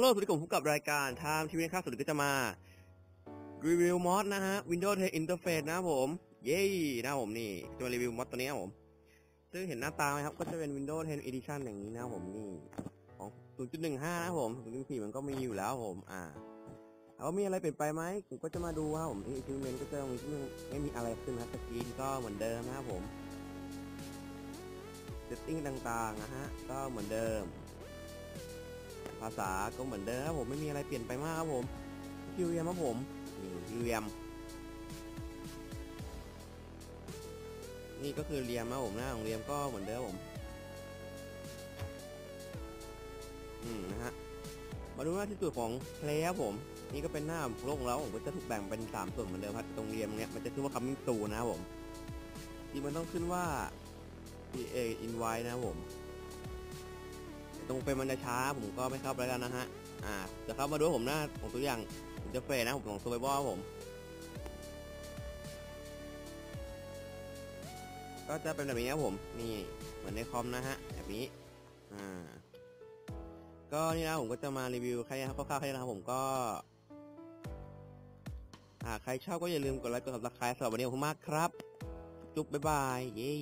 โลสวัสดีผมพบกับรายการไทม์ทีวีนะครับสวัสดีก็จะมารีวิวมอดนะฮะ Windows 10 Interface นะผม เย้นะผมนี่จะมารีวิวมอดตัวนี้ผม ซึ่งเห็นหน้าตาไหมครับ ก็จะเป็น Windows 10 Edition อย่างนี้นะผมนี่ของ 0.15 นะผม0.4มันก็มีอยู่แล้วผม อ่าถามว่ามีอะไรเปลี่ยนไปไหมผมก็จะมาดูครับผมที่ Achievement ก็จะไม่มีอะไรขึ้นนะครับสกรีนก็เหมือนเดิมนะครับผมเซตติ้งต่างๆนะฮะก็เหมือนเดิมาษาก็เหมือนเดิมครับผมไม่มีอะไรเปลี่ยนไปมากครับผมคิวเรียมครับผมนี่คิวเรียม นี่ก็คือเรียมครับผมหน้าของเรียมก็เหมือนเดิมครับผมอืมนะฮะมาดูหน้าที่สุดของเพลย์ครับผม นี่ก็เป็นหน้าโลกของเราผมก็จะถูกแบ่งเป็นสามส่วนเหมือนเดิมครับตรงเรียมเนี้ยมันจะขึ้นว่า coming soon นะครับผมที่มันต้องขึ้นว่า PA invite นะครับผม ตรงเป็นมันจะช้า ผมก็ไม่เข้าไปแล้วนะฮะ อ่าจะเข้ามาดูผมหน้าของตัวอย่างผมจะเฟรนะผมของ survival ผม ก็จะเป็นแบบนี้ครับผม นี่เหมือนในคอมนะฮะ แบบนี้ อ่า ก็นี่นะผมก็จะมารีวิวแค่นี้ครับคร่าวๆแค่นี้นะครับผมก็อ่าใครชอบก็อย่าลืมกดไลค์กด subscribe สำหรับวันนี้ขอบคุณมากครับ จุ๊บบ๊ายบาย เย้